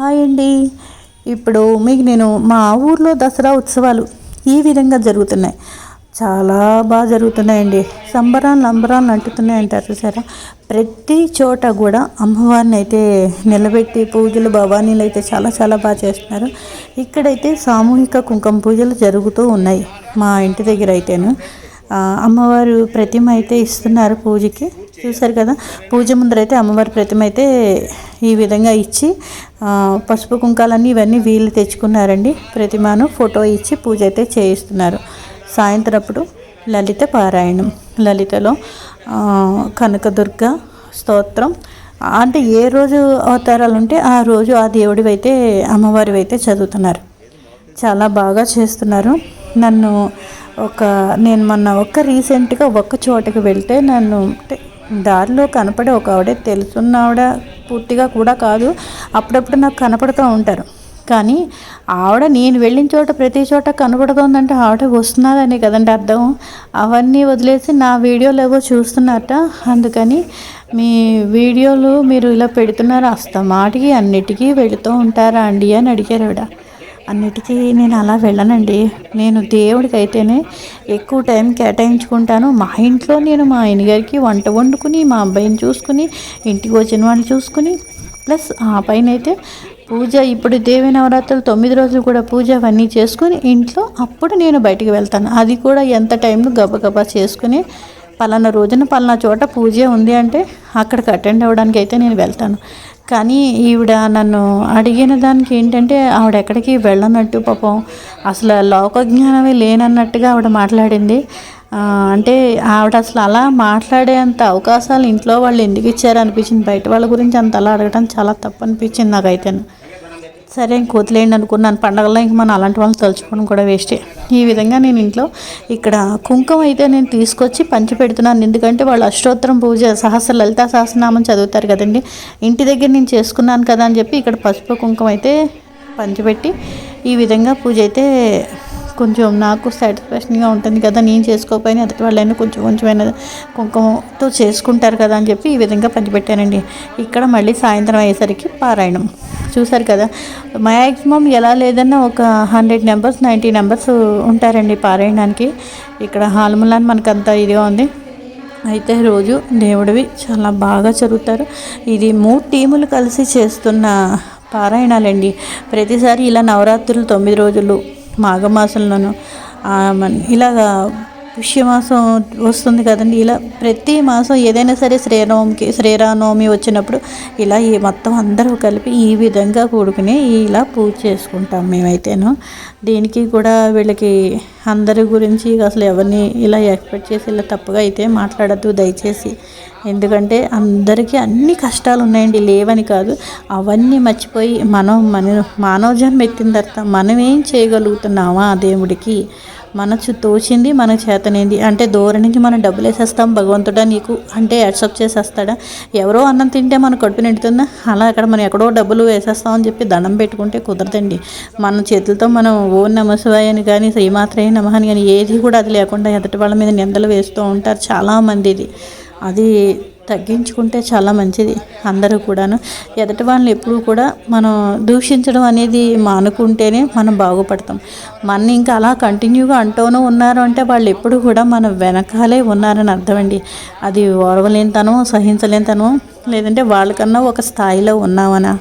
Hi అండి. ఇప్పుడు మీకు నేను మా ఊర్లో దసరా ఉత్సవాలు ఈ విధంగా జరుగుతున్నాయి. చాలా బాగా జరుగుతున్నాయండి. సంబరాలు అంబరాలు అంటుతున్నాయి అంటారు చూసారా? ప్రతి చోట కూడా అమ్మవారిని అయితే నిలబెట్టి పూజలు భవానీలు అయితే చాలా చాలా బాగా చేస్తున్నారు. ఇక్కడైతే సామూహిక కుంకుమ పూజలు జరుగుతూ ఉన్నాయి మా ఇంటి దగ్గర అయితేను. అమ్మవారు ప్రతిమ అయితే ఇస్తున్నారు పూజకి. చూసారు కదా? పూజ ముందరైతే అమ్మవారి ప్రతిమ అయితే ఈ విధంగా ఇచ్చి పసుపు కుంకాలన్నీ ఇవన్నీ వీళ్ళు తెచ్చుకున్నారండి. ప్రతిమను ఫోటో ఇచ్చి పూజ అయితే చేయిస్తున్నారు. సాయంత్రప్పుడు లలిత పారాయణం. లలితలో కనకదుర్గ స్తోత్రం. అంటే ఏ రోజు అవతారాలు ఉంటే ఆ రోజు ఆ దేవుడివైతే అయితే అయితే చదువుతున్నారు. చాలా బాగా చేస్తున్నారు. నన్ను ఒక నేను మొన్న ఒక్క రీసెంట్గా ఒక్క చోటకి వెళ్తే నన్ను దారిలో కనపడే ఒక ఆవిడ తెలుసున్న ఆవిడ పూర్తిగా కూడా కాదు. అప్పుడప్పుడు నాకు కనపడుతూ ఉంటారు. కానీ ఆవిడ నేను వెళ్ళిన చోట ప్రతి చోట కనపడుతుందంటే ఆవిడ వస్తున్నారనే కదండి అర్థం. అవన్నీ వదిలేసి నా వీడియోలు ఏవో చూస్తున్నారట? అందుకని మీ వీడియోలు మీరు ఇలా పెడుతున్నారు. అస్తమాటికి అన్నిటికీ వెళుతూ ఉంటారా అండి అని అడిగారు ఆవిడ. అన్నిటికీ నేను అలా వెళ్ళనండి. నేను దేవుడికి అయితేనే ఎక్కువ టైం కేటాయించుకుంటాను. మా ఇంట్లో నేను మా ఆయన గారికి వంట వండుకుని మా అబ్బాయిని చూసుకుని ఇంటికి వచ్చిన వాళ్ళని చూసుకుని ప్లస్ ఆ పైన అయితే పూజ ఇప్పుడు దేవి నవరాత్రులు తొమ్మిది రోజులు కూడా పూజ అవన్నీ చేసుకుని ఇంట్లో అప్పుడు నేను బయటికి వెళ్తాను. అది కూడా ఎంత టైంలో గబగబా చేసుకుని పలానా రోజున పలానా చోట పూజ ఉంది అంటే అక్కడికి అటెండ్ అవ్వడానికి అయితే నేను వెళ్తాను. కానీ ఈవిడ నన్ను అడిగిన దానికి ఏంటంటే ఆవిడ ఎక్కడికి వెళ్ళనట్టు పాపం. అసలు లోకజ్ఞానమే లేనన్నట్టుగా ఆవిడ మాట్లాడింది. అంటే ఆవిడ అసలు అలా మాట్లాడేంత అవకాశాలు ఇంట్లో వాళ్ళు ఎందుకు ఇచ్చారు అనిపించింది. బయట వాళ్ళ గురించి అంత అలా అడగడం చాలా తప్పు అనిపించింది నాకైతే. సరే ఇంక వదిలేయండి అనుకున్నాను. పండగల్లో ఇంక మనం అలాంటి వాళ్ళని తలుచుకోవడం కూడా వేస్టే. ఈ విధంగా నేను ఇంట్లో ఇక్కడ కుంకుమ అయితే నేను తీసుకొచ్చి పంచి పెడుతున్నాను. ఎందుకంటే వాళ్ళు అష్టోత్తరం పూజ సహస్ర లలితా సహస్రనామం చదువుతారు కదండి. ఇంటి దగ్గర నేను చేసుకున్నాను కదా అని చెప్పి ఇక్కడ పసుపు కుంకుమ అయితే పంచిపెట్టి ఈ విధంగా పూజ అయితే కొంచెం నాకు సాటిస్ఫాక్షన్గా ఉంటుంది కదా నేను చేసుకోకపోయినా ఎదుటి వాళ్ళైనా కొంచెం కొంచెమైనా కుంకుమతో చేసుకుంటారు కదా అని చెప్పి ఈ విధంగా పంచిపెట్టానండి. ఇక్కడ మళ్ళీ సాయంత్రం అయ్యేసరికి పారాయణం. చూసారు కదా మ్యాక్సిమం ఎలా లేదన్నా ఒక హండ్రెడ్ నెంబర్స్ నైంటీ నెంబర్స్ ఉంటారండి పారాయణానికి. ఇక్కడ హాల్ములాన్ మనకు ఇదిగా ఉంది. అయితే రోజు దేవుడివి చాలా బాగా చదువుతారు. ఇది మూడు టీములు కలిసి చేస్తున్న పారాయణాలండి. ప్రతిసారి ఇలా నవరాత్రులు తొమ్మిది రోజులు మాఘమాసంలోనూ ఇలాగా పుష్యమాసం వస్తుంది కదండి. ఇలా ప్రతి మాసం ఏదైనా సరే శ్రీరామకి శ్రీరామనవమి వచ్చినప్పుడు ఇలా ఈ మొత్తం అందరూ కలిపి ఈ విధంగా కూడుకుని ఇలా పూజ చేసుకుంటాం మేమైతేను. దీనికి కూడా వీళ్ళకి అందరి గురించి అసలు ఎవరిని ఇలా ఎక్స్పెక్ట్ చేసి ఇలా తప్పుగా అయితే మాట్లాడద్దు దయచేసి. ఎందుకంటే అందరికీ అన్ని కష్టాలు ఉన్నాయండి. లేవని కాదు అవన్నీ మర్చిపోయి మనం మన మానవ జన్మ ఎత్తిన తర్వాత మనం ఏం చేయగలుగుతున్నామా దేవుడికి? మనసు తోచింది మన చేతనేది? అంటే దూరం నుంచి మనం డబ్బులు వేసేస్తాం భగవంతుడా నీకు అంటే యాక్సెప్ట్ చేసేస్తాడా? ఎవరో అన్నం తింటే మన కడుపు నిండుతుందా? అలా అక్కడ మనం ఎక్కడో డబ్బులు వేసేస్తాం అని చెప్పి దండం పెట్టుకుంటే కుదరదండి. మన చేతులతో మనం ఓన్ నమశివాయని కానీ శ్రీమాత్రయ్య నమహాని కానీ ఏది కూడా అది లేకుండా ఎదుటి వాళ్ళ మీద నిందలు వేస్తూ ఉంటారు చాలామంది ఇది. అది తగ్గించుకుంటే చాలా మంచిది అందరూ కూడాను. ఎదటి వాళ్ళని ఎప్పుడు కూడా మనం దూషించడం అనేది మానుకుంటేనే మనం బాగుపడతాం. మన ఇంకా అలా కంటిన్యూగా అంటూనే ఉన్నారు అంటే వాళ్ళు ఎప్పుడు కూడా మన వెనకాలే ఉన్నారని అర్థమండి. అది ఓర్వలేనితనం సహించలేనితనం లేదంటే వాళ్ళకన్నా ఒక స్థాయిలో ఉన్నామనా?